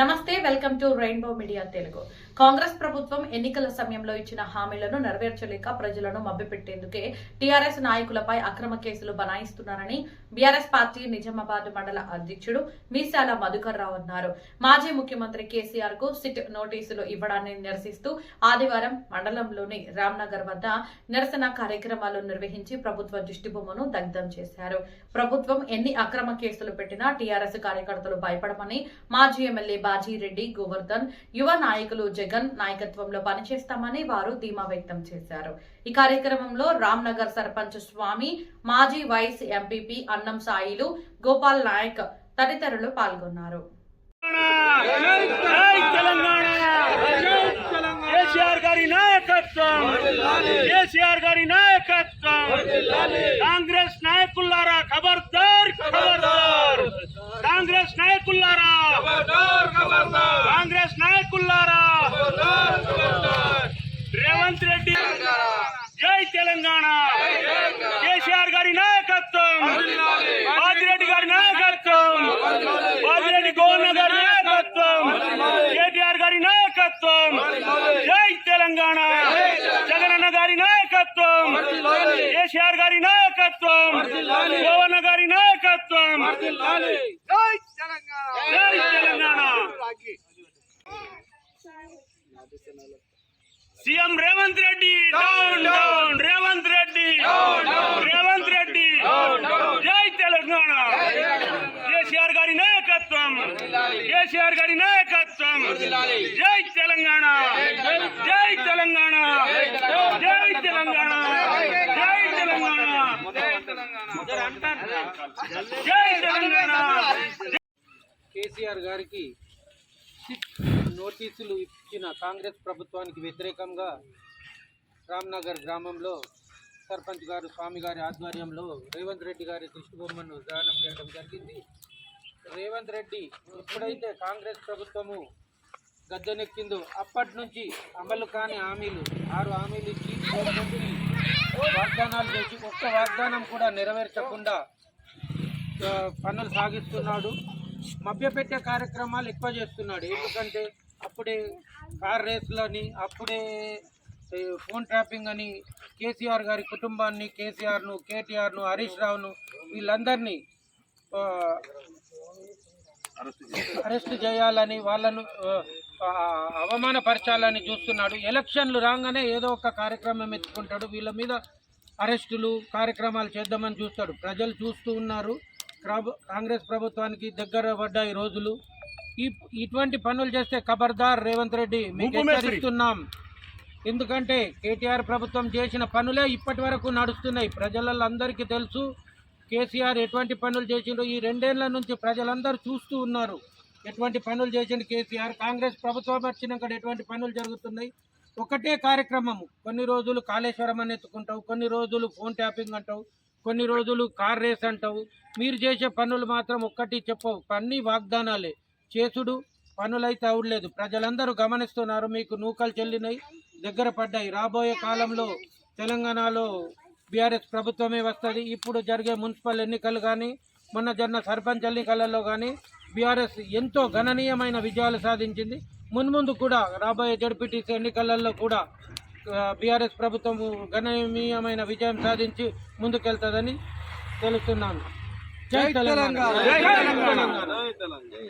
నమస్తే welcome to rainbow media Telugu. Congress ప్రభుత్వం ఎన్నికల సమయంలో ఇచ్చిన హామీలను నెరవేర్చలేక ప్రజలను మభ్యపెట్టేందుకే టీఆర్ఎస్ నాయకులపై అక్రమ కేసులు బనాయిస్తున్నారని బీఆర్ఎస్ పార్టీ నిజామాబాద్ మండల అధ్యక్షుడు మీసాల మధుకర్ రావు అన్నారు. మాజీ ముఖ్యమంత్రి కేసీఆర్కు సిట్ నోటీసులు ఇవ్వడాన్ని నిరసిస్తూ ఆదివారం మండలంలోని రామ్నగర్ వద్ద నిరసన కార్యక్రమాలు నిర్వహించి ప్రభుత్వ దిష్టిబొమ్మను దగ్ధం చేశారు. ప్రభుత్వం ఎన్ని అక్రమ కేసులు పెట్టినా టీఆర్ఎస్ కార్యకర్తలు భయపడమని మాజీ ఎమ్మెల్యే బాజీరెడ్డి గోవర్ధన్ యువ నాయకులు జగన్ నాయకత్వంలో పనిచేస్తామని వారు ధీమా వ్యక్తం చేశారు. ఈ కార్యక్రమంలో రామ్నగర్ సర్పంచ్ స్వామి మాజీ వైస్ ఎంపీపీ అన్నం సాయిలు గోపాల్ నాయక్ తదితరులు పాల్గొన్నారు. కేసీఆర్ గారి నాయకత్వం! కేసీఆర్ గారి నాయకత్వం! కాంగ్రెస్ నాయకుల్లారా ఖబర్దార్ ఖబర్దార్! కాంగ్రెస్ నాయకుల్లారా కాంగ్రెస్ నాయకులారా రేవంత్ రెడ్డి జై తెలంగాణ కేసీఆర్ గారి నాయకత్వం బాజిరెడ్డి గారి నాయకత్వం బాజిరెడ్డి గోవర్నర్ గారి నాయకత్వం కేటీఆర్ గారి నాయకత్వం. జై తెలంగాణ. జగనన్న గారి నాయకత్వం. కేసీఆర్ గారి నాయకత్వం. గోవర్నర్ గారి నాయకత్వం. జై Telangana. CM Revanth Reddy. Down down Revanth Reddy. Revanth Reddy. జై తెలంగాణ. కేసీఆర్ గారి నాయకత్వం. కేసీఆర్ గారి నాయకత్వం. జై తెలంగాణ. జై తెలంగాణ. జై తెలంగాణ. జై తెలంగాణ. జై తెలంగాణ. కేసీఆర్ గారికి నోటీసులు ఇచ్చిన కాంగ్రెస్ ప్రభుత్వానికి వ్యతిరేకంగా రామ్నగర్ గ్రామంలో సర్పంచ్ గారు స్వామి గారి ఆధ్వర్యంలో రేవంత్ రెడ్డి గారి దృష్టిబొమ్మను దానం చేయడం జరిగింది. రేవంత్ రెడ్డి ఎప్పుడైతే కాంగ్రెస్ ప్రభుత్వము గద్దెనెక్కిందో అప్పటి నుంచి అమలు కాని హామీలు ఆరు హామీలు ఇచ్చి వాగ్దానాలు చేసి ఒక్క వాగ్దానం కూడా నెరవేర్చకుండా పనులు సాగిస్తున్నాడు. మభ్యపెట్టే కార్యక్రమాలు ఎక్కువ చేస్తున్నాడు. ఎందుకంటే అప్పుడే కార్ రేసులని అప్పుడే ఫోన్ ట్రాపింగ్ అని కేసీఆర్ గారి కుటుంబాన్ని కేసీఆర్ను కేటీఆర్ను హరీష్ రావును వీళ్ళందరినీ అరెస్ట్ చేయాలని వాళ్ళను అవమానపరచాలని చూస్తున్నాడు. ఎలక్షన్లు రాగానే ఏదో ఒక కార్యక్రమం ఎత్తుకుంటాడు. వీళ్ళ మీద అరెస్టులు కార్యక్రమాలు చేద్దామని చూస్తాడు. ప్రజలు చూస్తూ ఉన్నారు. కాంగ్రెస్ ప్రభుత్వానికి దగ్గర పడ్డాయి రోజులు. ఈ ఇటువంటి పనులు చేస్తే ఖబర్దార్ రేవంత్ రెడ్డి మీకు హెచ్చరిస్తున్నాం. ఎందుకంటే కేటీఆర్ ప్రభుత్వం చేసిన పనులే ఇప్పటి వరకు నడుస్తున్నాయి. ప్రజలందరికీ తెలుసు. కేసీఆర్ ఎటువంటి పనులు చేసిండో ఈ రెండేళ్ళ నుంచి ప్రజలందరూ చూస్తూ ఉన్నారు. ఎటువంటి పనులు చేసిండు కేసీఆర్? కాంగ్రెస్ ప్రభుత్వం వచ్చినాక ఎటువంటి పనులు జరుగుతున్నాయి? ఒకటే కార్యక్రమము. కొన్ని రోజులు కాళేశ్వరం అని ఎత్తుకుంటావు కొన్ని రోజులు ఫోన్ ట్యాపింగ్ అంటావు కొన్ని రోజులు కార్ రేస్ అంటావు. మీరు చేసే పనులు మాత్రం ఒక్కటి చెప్పవు. అన్ని వాగ్దానాలే. చేసుడు పనులైతే అవట్లేదు ప్రజలందరూ గమనిస్తున్నారు మీకు నూకలు చెల్లినాయి దగ్గర పడ్డాయి. రాబోయే కాలంలో తెలంగాణలో బీఆర్ఎస్ ప్రభుత్వమే వస్తుంది. ఇప్పుడు జరిగే మున్సిపల్ ఎన్నికలు కానీ మొన్న జరిగిన సర్పంచ్ ఎన్నికలలో కానీ బీఆర్ఎస్ ఎంతో గణనీయమైన విజయాలు సాధించింది. మున్ముందు కూడా రాబోయే జడ్పీటీసీ ఎన్నికలలో కూడా బీఆర్ఎస్ ప్రభుత్వం గణనీయమైన విజయం సాధించి ముందుకెళ్తుందని తెలుస్తున్నాను. జై తెలంగాణ. జై తెలంగాణ.